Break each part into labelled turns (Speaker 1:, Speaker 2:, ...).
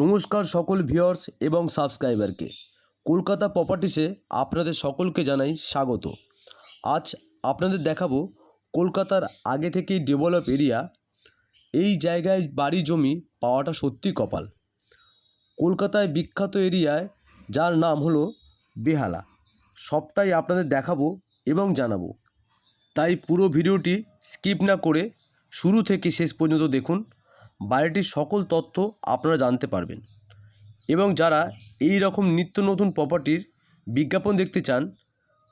Speaker 1: নমস্কার সকল ভিউয়ার্স এবং সাবস্ক্রাইবারকে। কলকাতা প্রপার্টিসে আপনাদের সকলকে জানাই স্বাগত। আজ আপনাদের দেখাবো কলকাতার আগে থেকেই ডেভেলপ এরিয়া, এই জায়গায় বাড়ি জমি পাওয়াটা সত্যি কপাল। কলকাতায় বিখ্যাত এরিয়ায় যার নাম হলো বেহালা। সবটাই আপনাদের দেখাবো এবং জানাব। তাই পুরো ভিডিওটি স্কিপ না করে শুরু থেকে শেষ পর্যন্ত দেখুন। বাড়িটির সকল তথ্য আপনারা জানতে পারবেন। এবং যারা এই রকম নিত্য নতুন প্রপার্টির বিজ্ঞাপন দেখতে চান,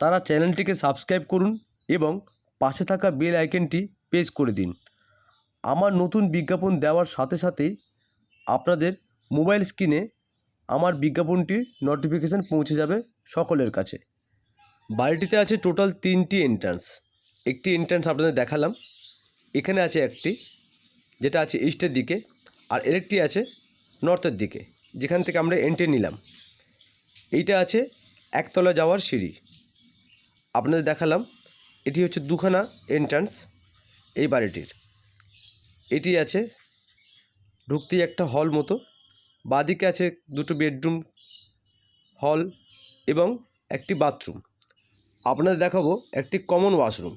Speaker 1: তারা চ্যানেলটিকে সাবস্ক্রাইব করুন এবং পাশে থাকা বেল আইকনটি প্রেস করে দিন। আমার নতুন বিজ্ঞাপন দেওয়ার সাথে সাথেই আপনাদের মোবাইল স্ক্রিনে আমার বিজ্ঞাপনটির নোটিফিকেশান পৌঁছে যাবে সকলের কাছে। বাড়িটিতে আছে টোটাল তিনটি এন্ট্রান্স একটি এন্ট্রান্স আপনাদের দেখালাম। এখানে আছে একটি যেটা আছে ইস্টের দিকে আর আরেকটি আছে নর্থের দিকে, যেখান থেকে আমরা এন্ট্রি নিলাম। এইটা আছে একতলা যাওয়ার সিঁড়ি। আপনাদের দেখালাম, এটি হচ্ছে দুখানা এন্ট্রান্স এই বাড়িটির। এটি আছে ঢুকতেই একটা হল মতো, বাদিকে আছে দুটো বেডরুম হল এবং একটি বাথরুম আপনাদের দেখাবো একটি কমন ওয়াশরুম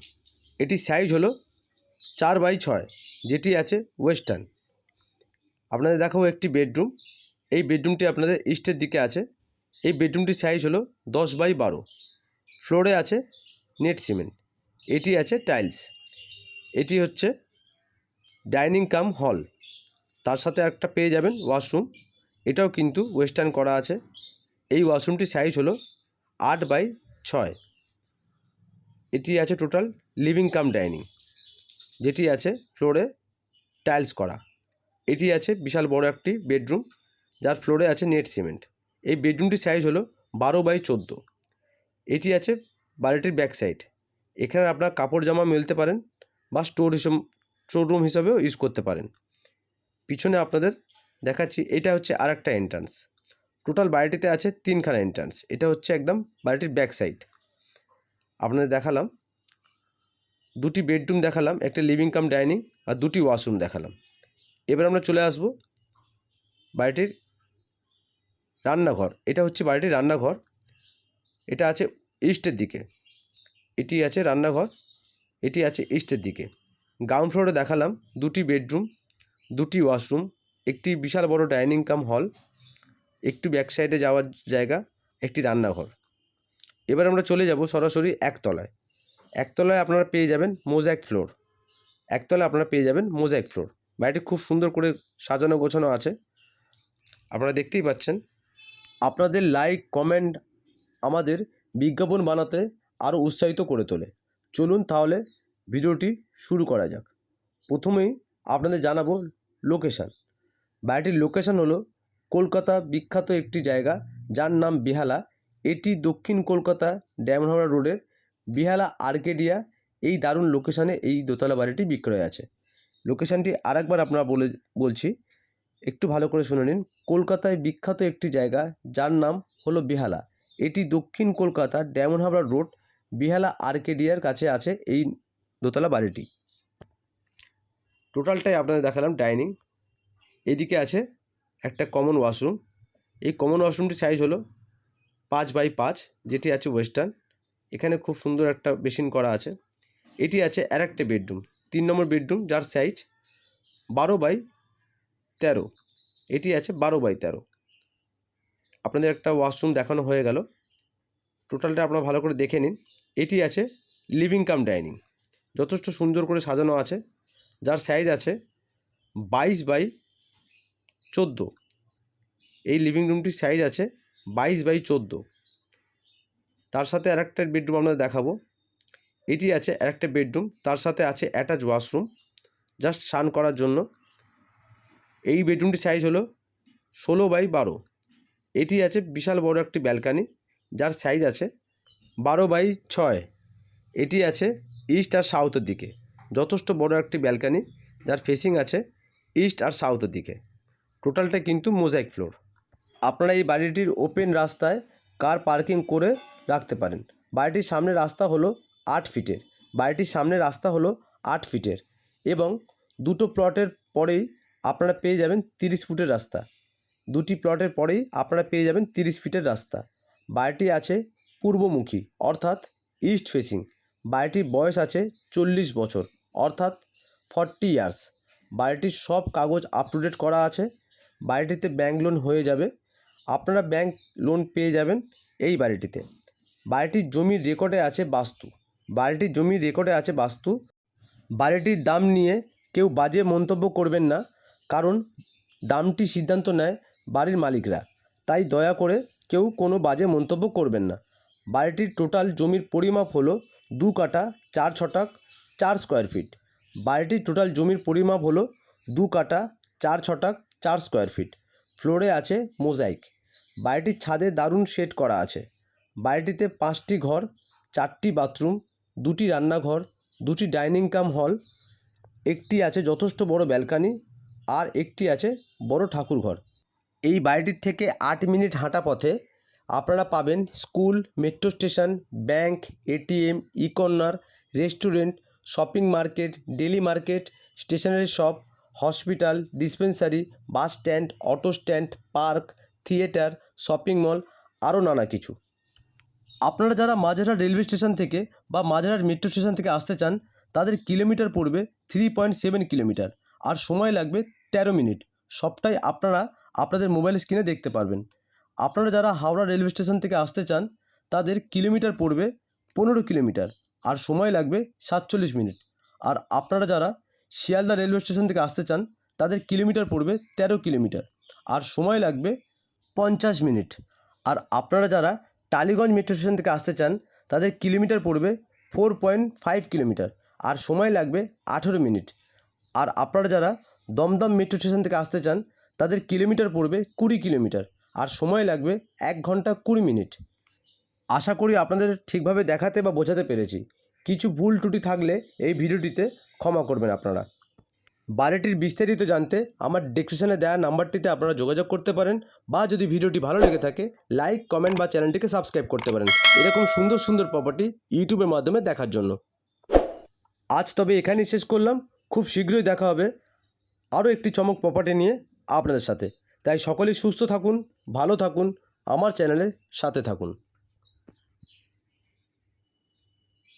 Speaker 1: এটি সাইজ হলো চার বাই ছয়, যেটি আছে ওয়েস্টার্ন। আপনাদের দেখাবো একটি বেডরুম। এই বেডরুমটি আপনাদের ইস্টের দিকে আছে। এই বেডরুমটির সাইজ হলো দশ বাই বারো। ফ্লোরে আছে নেট সিমেন্ট। এটি আছে টাইলস। এটি হচ্ছে ডাইনিং কাম হল। তার সাথে একটা পেয়ে যাবেন ওয়াশরুম। এটাও কিন্তু ওয়েস্টার্ন করা আছে। এই ওয়াশরুমটির সাইজ হলো আট বাই ছয়। এটি আছে টোটাল লিভিং কাম ডাইনিং। যেটি আছে ফ্লোরে টাইলস করা। এটি আছে বিশাল বড় একটি বেডরুম, যার ফ্লোরে আছে নেট সিমেন্ট। এই বেডরুমটির সাইজ হলো বারো বাই চোদ্দ। এটি আছে বাড়িটির ব্যাক সাইড এখানে আপনার কাপড় জামা মেলতে পারেন বা স্টোর হিসেবে স্টোর রুম হিসাবেও ইউজ করতে পারেন। পিছনে আপনাদের দেখাচ্ছি, এটা হচ্ছে আর একটা এন্ট্রান্স টোটাল বাড়িটিতে আছে তিনখানা এন্ট্রান্স এটা হচ্ছে একদম বাড়িটির ব্যাক সাইড আপনাদের দেখালাম দুটি বেডরুম দেখালাম, একটা লিভিং কাম ডাইনিং আর দুটি ওয়াশরুম দেখালাম। এবার আমরা চলে আসব বাড়িটির রান্নাঘর। এটা হচ্ছে বাড়িটির রান্নাঘর। এটা আছে ইস্টের দিকে। এটি আছে রান্নাঘর। এটি আছে ইস্টের দিকে। গ্রাউন্ড ফ্লোরে দেখালাম দুটি বেডরুম, দুটি ওয়াশরুম একটি বিশাল বড় ডাইনিং কাম হল একটু ব্যাক সাইডে যাওয়ার জায়গা, একটি রান্নাঘর। এবার আমরা চলে যাব সরাসরি একতলায়। একতলায় আপনারা পেয়ে যাবেন মোজাইক ফ্লোর। একতলায় আপনারা পেয়ে যাবেন মোজাইক ফ্লোর। বাড়িটি খুব সুন্দর করে সাজানো গোছানো আছে। আপনারা দেখতেই পাচ্ছেন। আপনাদের লাইক, কমেন্ট আমাদের বিজ্ঞাপন বানাতে আরও উৎসাহিত করে তোলে। চলুন তাহলে ভিডিওটি শুরু করা যাক। প্রথমেই আপনাদের জানাব লোকেশান। বাড়িটির লোকেশান হলো কলকাতা বিখ্যাত একটি জায়গা, যার নাম বেহালা। এটি দক্ষিণ কলকাতা ড্যামহাওড়া রোডের বেহালা আর্কেডিয়া, এই দারুণ লোকেশানে এই দোতলা বাড়িটি বিক্রয় আছে। লোকেশানটি আরেকবার আপনারা বলে, বলছি, একটু ভালো করে শুনে নিন। কলকাতায় বিখ্যাত একটি জায়গা, যার নাম হলো বেহালা। এটি দক্ষিণ কলকাতা ডায়মন্ড হাবড়া রোড, বেহালা আর্কেডিয়ার কাছে আছে এই দোতলা বাড়িটি। টোটালটাই আপনাদের দেখালাম ডাইনিং এদিকে আছে একটা কমন ওয়াশরুম এই কমন ওয়াশরুমটির সাইজ হলো পাঁচ বাই পাঁচ, যেটি আছে ওয়েস্টার্ন এখানে খুব সুন্দর একটা বেসিন করা আছে। এটি আছে আর একটা বেডরুম। তিন নম্বর বেডরুম, যার সাইজ বারো বাই তেরো। এটি আছে বারো বাই তেরো। আপনাদের একটা ওয়াশরুম দেখানো হয়ে গেল। টোটালটা আপনারা ভালো করে দেখে নিন। এটি আছে লিভিং কাম ডাইনিং। যথেষ্ট সুন্দর করে সাজানো আছে। যার সাইজ আছে বাইশ বাই চোদ্দ। এই লিভিং রুমটির সাইজ আছে বাইশ বাই চোদ্দ। তার সাথে আরেকটা বেডরুম আপনাদের দেখাবো। এটি আছে আরেকটা বেডরুম, তার সাথে আছে অ্যাটাচ ওয়াশরুম। জাস্ট স্নান করার জন্য। এই বেডরুমটি সাইজ হলো ষোলো বাই বারো। এটি আছে বিশাল বড় একটি ব্যালকানি, যার সাইজ আছে বারো বাই ছয়। এটি আছে ইস্ট আর সাউথের দিকে। যথেষ্ট বড় একটি ব্যালকানি, যার ফেসিং আছে ইস্ট আর সাউথের দিকে। টোটালটা কিন্তু মোজাইক ফ্লোর। আপনারা এই বাড়িটির ওপেন রাস্তায় কার পার্কিং করে রাখতে পারেন। বাড়িটির সামনে রাস্তা হলো আট ফিটের। বাড়িটির সামনে রাস্তা হলো আট ফিটের এবং দুটো প্লটের পরেই আপনারা পেয়ে যাবেন তিরিশ ফুটের রাস্তা। দুটি প্লটের পরেই আপনারা পেয়ে যাবেন তিরিশ ফিটের রাস্তা। বাড়িটি আছে পূর্বমুখী, অর্থাৎ ইস্ট ফেসিং। বাড়িটির বয়স আছে চল্লিশ বছর, অর্থাৎ ফর্টি ইয়ার্স। বাড়িটির সব কাগজ আপ করা আছে। বাড়িটিতে ব্যাঙ্ক লোন হয়ে যাবে। আপনারা ব্যাঙ্ক লোন পেয়ে যাবেন এই বাড়িটিতে। বাড়িটির জমির রেকর্ডে আছে বাস্তু। বাড়িটির জমির রেকর্ডে আছে বাস্তু। বাড়িটির দাম নিয়ে কেউ বাজে মন্তব্য করবেন না, কারণ দামটি সিদ্ধান্ত নেয় বাড়ির মালিকরা। তাই দয়া করে কেউ কোনো বাজে মন্তব্য করবেন না। বাড়িটির টোটাল জমির পরিমাপ হলো দু কাঠা চার ছটাক চার স্কোয়ার ফিট। বাড়িটির টোটাল জমির পরিমাপ হলো দু কাঠা চার ছটাক চার স্কোয়ার ফিট। ফ্লোরে আছে মোজাইক। বাড়িটির ছাদে দারুণ শেড করা আছে। বাড়িটিতে পাঁচটি ঘর, চারটি বাথরুম, দুটি রান্নাঘর, দুটি ডাইনিং কাম হল, একটি আছে যথেষ্ট বড় ব্যালকানি আর একটি আছে বড় ঠাকুরঘর এই বাড়িটির থেকে আট মিনিট হাঁটা পথে আপনারা পাবেন school, metro station, bank, ATM ই corner restaurant, shopping market daily market, stationery shop, hospital, dispensary, bus stand, auto stand, park, theatre, shopping mall, আরও নানা কিছু। আপনারা যারা মাঝেরহাট রেলওয়ে স্টেশন থেকে বা মাঝেরহাট মেট্রো স্টেশন থেকে আসতে চান, তাদের কিলোমিটার পড়বে থ্রি পয়েন্ট সেভেন কিলোমিটার। আর সময় লাগবে তেরো মিনিট। সবটাই আপনারা আপনাদের মোবাইল স্ক্রিনে দেখতে পারবেন। আপনারা যারা হাওড়া রেলওয়ে স্টেশন থেকে আসতে চান, তাদের কিলোমিটার পড়বে পনেরো কিলোমিটার। আর সময় লাগবে সাতচল্লিশ মিনিট। আর আপনারা যারা শিয়ালদা রেলওয়ে স্টেশন থেকে আসতে চান, তাদের কিলোমিটার পড়বে তেরো কিলোমিটার। আর সময় লাগবে পঞ্চাশ মিনিট। আর আপনারা যারা টালিগঞ্জ মেট্রো স্টেশন থেকে আসতে চান, তাদের কিলোমিটার পড়বে ফোর পয়েন্ট ফাইভ কিলোমিটার। আর সময় লাগবে আঠেরো মিনিট। আর আপনারা যারা দমদম মেট্রো স্টেশন থেকে আসতে চান, তাদের কিলোমিটার পড়বে কুড়ি কিলোমিটার। আর সময় লাগবে এক ঘণ্টা কুড়ি মিনিট। আশা করি আপনাদের ঠিকভাবে দেখাতে বা বোঝাতে পেরেছি। কিছু ভুল ত্রুটি থাকলে এই ভিডিওটিতে ক্ষমা করবেন আপনারা। বাড়িটির বিস্তারিত জানতে আমার ডেসক্রিপশনে দেওয়া নাম্বারটিতে আপনারা যোগাযোগ করতে পারেন বা যদি ভিডিওটি ভালো লেগে থাকে লাইক কমেন্ট বা চ্যানেলটিকে সাবস্ক্রাইব করতে পারেন। এরকম সুন্দর সুন্দর প্রপার্টি ইউটিউবের মাধ্যমে দেখার জন্য। আজ তবে এখানেই শেষ করলাম। খুব শীঘ্রই দেখা হবে আরও একটি চমক প্রপার্টি নিয়ে আপনাদের সাথে। তাই সকলেই সুস্থ থাকুন, ভালো থাকুন, আমার চ্যানেলের সাথে থাকুন।